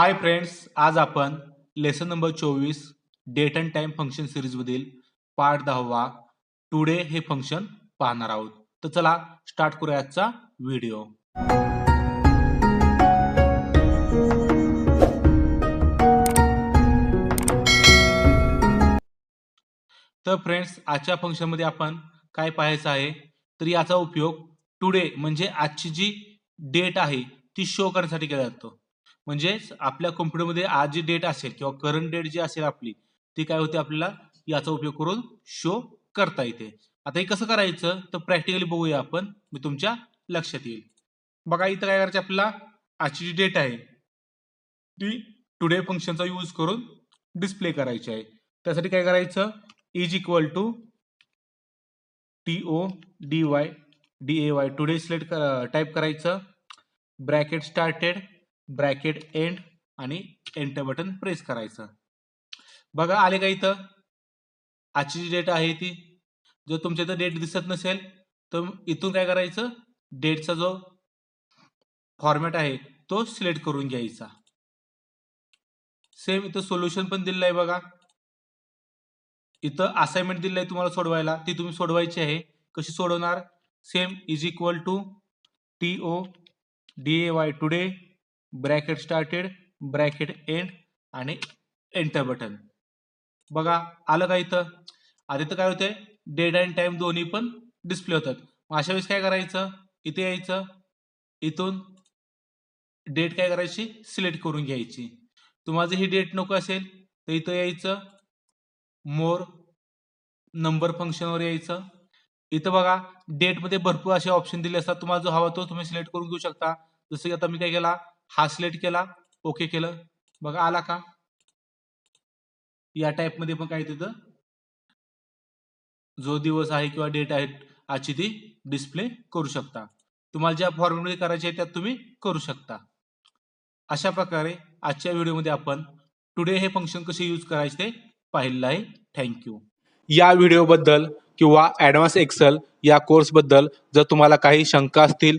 हाय friends आज आपण lesson number चोवीस डेट अँड टाइम फंक्शन सिरीजमधील पार्ट दहावा टुडे हे फंक्शन पाहणार आहोत. तर चला स्टार्ट करूया आजचा व्हिडिओ तर फ्रेंड्स आजच्या फंक्शनमध्ये आपण काय पाहायचं आहे? तर याचा उपयोग टुडे म्हणजे आजची जी डेट आहे ती शो करण्यासाठी केला जातो. म्हणजेच आपल्या कॉम्प्युटरमध्ये आज जी डेट असेल किंवा करंट डेट जी असेल आपली ती काय होते आपल्याला? याचा उपयोग करून शो करता येते. आता हे कसं करायचं? तर प्रॅक्टिकली बघूया आपण. मी तुमच्या लक्षात येईल. बघा इथं काय करायचं आपल्याला? आजची जी डेट आहे ती टुडे फंक्शनचा यूज करून डिस्प्ले करायची आहे. त्यासाठी काय करायचं? Is equal to T O D Y D A Y today select type करायचं. ब्रॅकेट स्टार्टेड ब्रॅकेट एंड आणि एंटर बटन प्रेस करायचं. बघा आले का इथं. आजची जी डेट आहे ती. जर तुमच्या इथं डेट दिसत नसेल तर इथून काय करायचं? डेटचा जो फॉर्मॅट आहे तो सिलेक्ट करून घ्यायचा. सेम इथं सोल्युशन पण दिलेलं आहे बघा. इथं असाइनमेंट दिलेलं आहे तुम्हाला सोडवायला. ती तुम्ही सोडवायची आहे. कशी सोडवणार? Same is equal to T O D A Y today bracket started bracket end आणि एंटर बटन. बघा आलं का इथं? आता इथं काय होतंय डेट अँड टाइम दोन्ही पण डिस्प्ले होतात. मग अशा वेळेस काय करायचं? इथे यायचं. इथून डेट काय करायची? सिलेक्ट करून घ्यायची. तुम्हाला जर ही डेट नको असेल तर इथं यायचं. मोर नंबर फंक्शनवर यायचं. इथं बघा डेटमध्ये भरपूर असे ऑप्शन दिले असतात. तुम्हाला जो हवा तो तुम्ही सिलेक्ट करून घेऊ शकता. जसं की आता मी काय केला? हा सिलेक्ट केला. ओके केलं. बघा आला का? या टाईपमध्ये पण काय तिथं जो दिवस आहे किंवा डेट आहे आजची ती डिस्प्ले करू शकता. तुम्हाला ज्या फॉर्मॅटमध्ये करायचे आहे त्यात तुम्ही करू शकता. अशा प्रकारे आजच्या व्हिडिओमध्ये आपण टुडे हे फंक्शन कसे यूज करायचे ते पाहिलेलं आहे. थँक्यू या व्हिडिओबद्दल किंवा ॲडव्हान्स एक्सेल या कोर्सबद्दल जर तुम्हाला काही शंका असतील